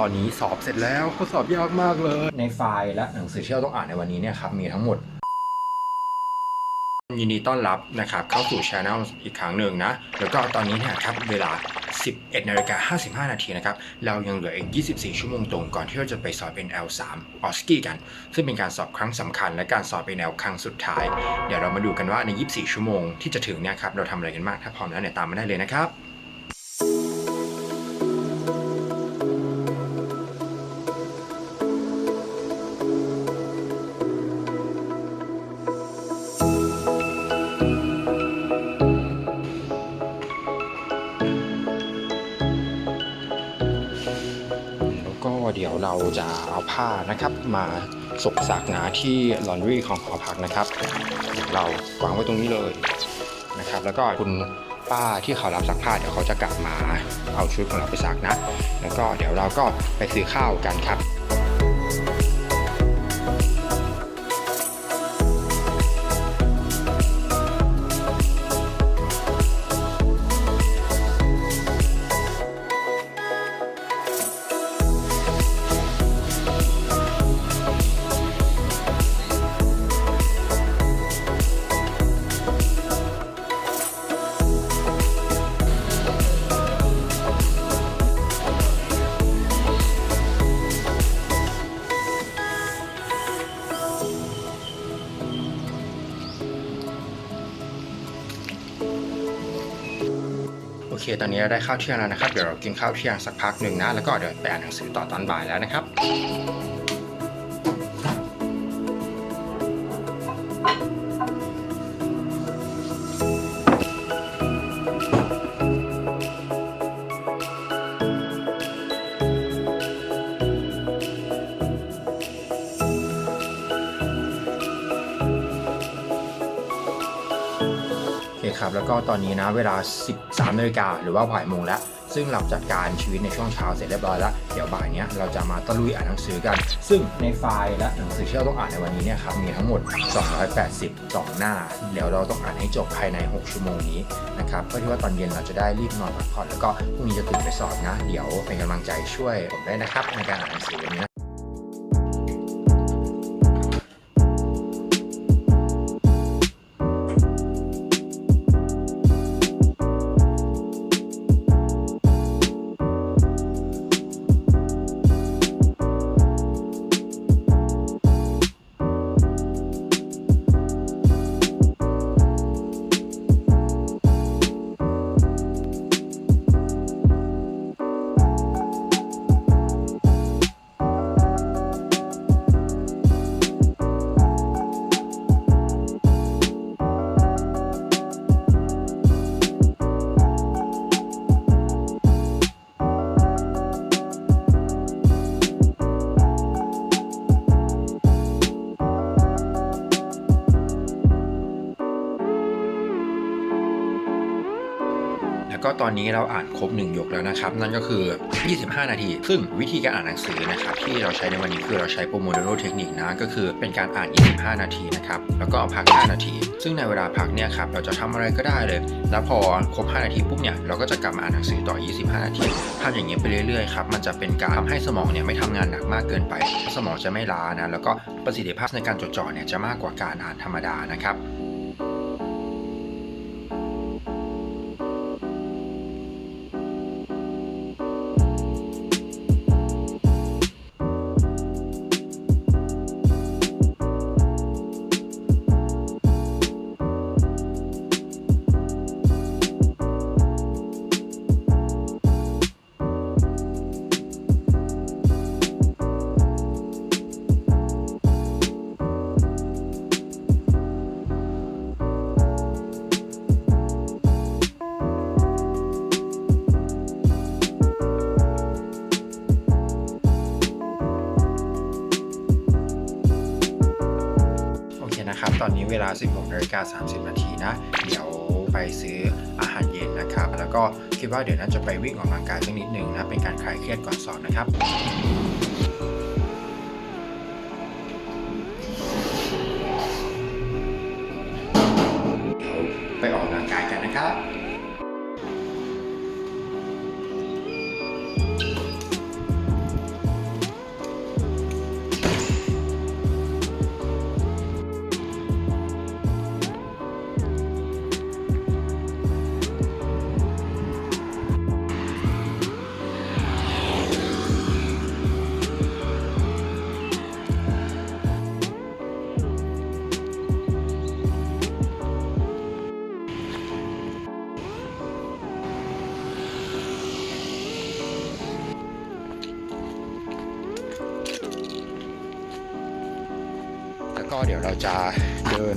ตอนนี้สอบเสร็จแล้วข้อสอบยากมากเลย ในไฟล์และหนังสือที่เราต้องอ่านในวันนี้เนี่ยครับมีทั้งหมด ยินดีต้อนรับนะครับเข้าสู่ช anel อีกครั้งหนึ่งนะ แล้วก็ตอนนี้เนี่ยครับเวลา 11นาฬิกา55 นาทีนะครับ เรายังเหลืออีก 24 ชั่วโมงตรงก่อนที่เราจะไปสอบเป็น L3 ออสกี้กัน ซึ่งเป็นการสอบครั้งสำคัญและการสอบเป็น L ครั้งสุดท้าย เดี๋ยวเรามาดูกันว่าใน 24 ชั่วโมงที่จะถึงเนี่ยครับเราทำอะไรกันบ้างถ้าพร้อมแล้วเนี่ยตามมาได้เลยนะครับ เดี๋ยวเราจะเอาผ้านะครับ มาสกซักนาที่ลอนดรีของหอพักนะครับเดี๋ยวเราวางไว้ตรงนี้เลยนะครับ แล้วก็คุณป้าที่เขารับซักผ้าเดี๋ยวเขาจะกลับมาเอาชุดของเราไปซักนะ แล้วก็เดี๋ยวเราก็ไปซื้อข้าวกันครับ เคตอนนี้เราได้ข้าวเที่ยงแล้วนะครับ เดี๋ยวเรากินข้าวเที่ยงสักพักหนึ่งนะ แล้วก็เดี๋ยวไปอ่านหนังสือต่อตอนบ่ายแล้วนะครับ ครับ แล้วก็ตอนนี้นะเวลา 13นาฬิกาหรือว่าบ่ายโมงแล้ว ซึ่งเราจัดการชีวิตในช่วงเช้าเสร็จเรียบร้อยแล้ว เดี๋ยวบ่ายเนี้ยเราจะมาตะลุยอ่านหนังสือกัน ซึ่งในไฟล์และหนังสือที่เราต้องอ่านในวันนี้เนี่ยครับมีทั้งหมด 282 หน้า เดี๋ยวเราต้องอ่านให้จบภายใน 6 ชั่วโมงนี้นะครับเพื่อที่ว่าตอนเย็นเราจะได้รีบนอนพักผ่อนแล้วก็พรุ่งนี้จะตื่นไปสอบนะ เดี๋ยวเป็นกำลังใจช่วยผมได้นะครับในการอ่านหนังสือวันนี้ ก็ตอนนี้เราอ่านครบ 1 ยกแล้วนะครับ นั่นก็คือ 25 นาที ซึ่งวิธีการอ่านหนังสือนะครับที่เราใช้ในวันนี้คือเราใช้โปรโม d โ r เทคนิคนะก็คือเป็นการอ่าน 25 นาทีนะครับแล้วก็พัก 5 นาที ซึ่งในเวลาพักเนี่ยครับเราจะทำอะไรก็ได้เลย แล้วพอครบ 5 นาทีปุ๊บเนี่ยเราก็จะกลับมาอ่านหนังสือต่อ 25 นาทีทำอย่างเงี้ยไปเรื่อยๆครับมันจะเป็นการทำให้สมองเนี่ยไม่ทำงานหนักมากเกินไป สมองจะไม่ล้านะแล้วก็ประสิทธิภาพในการจดจ่อเนี่ยจะมากกว่าการอ่านธรรมดานะครับ อนะครับตอนนี้เวลา 16นาฬิกา30 นาทีนะ เดี๋ยวไปซื้ออาหารเย็นนะครับ แล้วก็คิดว่าเดี๋ยวน่าจะไปวิ่งออกกำลังกายสักนิดหนึ่งนะ เป็นการคลายเครียดก่อนสอบนะครับเดี๋ยวไปออกกำลังกายกันนะครับ ก็เดี๋ยวเราจะเดิน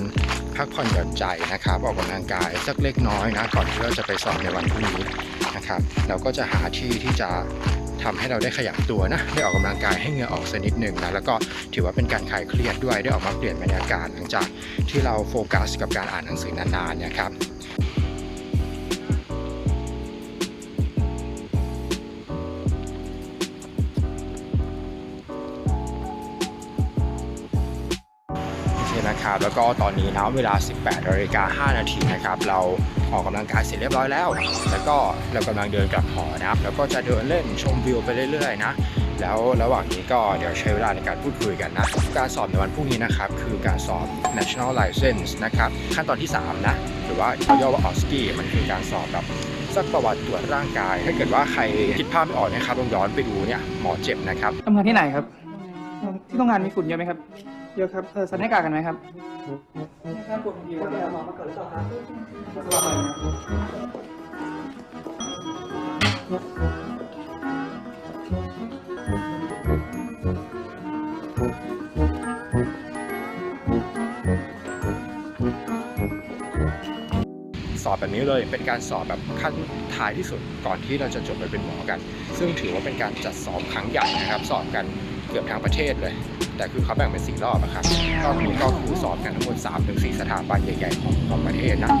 พักผ่อนหย่อนใจนะครับออกกำลังกายสักเล็กน้อยนะก่อนที่เราจะไปสอบในวันพรุ่งนี้นะครับเราก็จะหาที่ที่จะทำให้เราได้ขยับตัวนะได้ออกกำลังกายให้เหงื่อออกสักนิดหนึ่งนะแล้วก็ถือว่าเป็นการคลายเครียดด้วยได้ออกมาเปลี่ยนบรรยากาศหลังจากที่เราโฟกัสกับการอ่านหนังสือนานๆนะครับ นะครับ แล้วก็ตอนนี้นะเวลา 18นาฬิกา5นาทีนะครับ เราออกกำลังกายเสร็จเรียบร้อยแล้ว แล้วก็เรากำลังเดินกลับหอนะครับ แล้วก็จะเดินเล่นชมวิวไปเรื่อยๆนะแล้วระหว่างนี้ก็เดี๋ยวใช้เวลาในการพูดคุยกันนะ การสอบในวันพรุ่งนี้นะครับ คือการสอบ national license นะครับ ขั้นตอนที่ 3 นะ หรือว่าเขาย่อว่า OSCE มันคือการสอบแบบสักประวัติตรวจร่างกาย ถ้าเกิดว่าใครคิดภาพไม่ออกนะครับลองย้อนไปดูเนี่ยหมอเจ็บนะครับทำงานที่ไหนครับ ที่โรงงานมีฝุ่นเยอะไหมครับ เยอะครับเออใส่หน้ากากกันไหมครับครับฝุ่เยอะหมอมาเกิดหรือเปล่าครับสอบแบบนี้เลยเป็นการสอบแบบขั้นท้ายที่สุดก่อนที่เราจะจบไปเป็นหมอกัน ซึ่งถือว่าเป็นการจัดสอบครั้งใหญ่นะครับ สอบกันเกือบทั้งประเทศเลย แต่คือเขาแบ่งเป็นสี่รอบอะครับรอบนี้ก็คือสอบกันทั้งหมด3าถึงสสถาบันใหญ่ๆของของประเทศนะ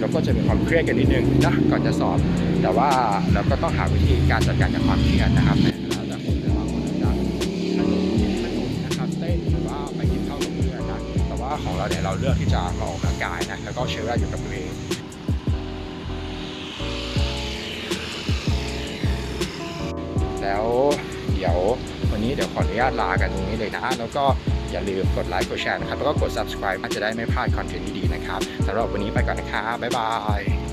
แล้วก็จะมีความเครียดกันนิดนึงนะก่อนจะสอบ แต่ว่าเราก็ต้องหาวิธีการจัดการกับความเครียดนะครับในแต่ละคนแต่ละคนจะสนุกสนุกนะครับเต้นหรือว่าไปกินข้าวกับเพื่อนนะแต่ว่าของเราเนี่ยเราเลือกที่จะออกกำลังกายนะแล้วก็ใช้เวลาอยู่กับตัวเองแล้วเดี๋ยว วันนี้เดี๋ยวขออนุญาตลากันตรงนี้เลยนะ แล้วก็อย่าลืมกดไลค์กดแชร์นะครับ แล้วก็กด subscribe อาจจะได้ไม่พลาดคอนเทนต์ดีๆนะครับสำหรับวันนี้ไปก่อนนะครับบ๊ายบาย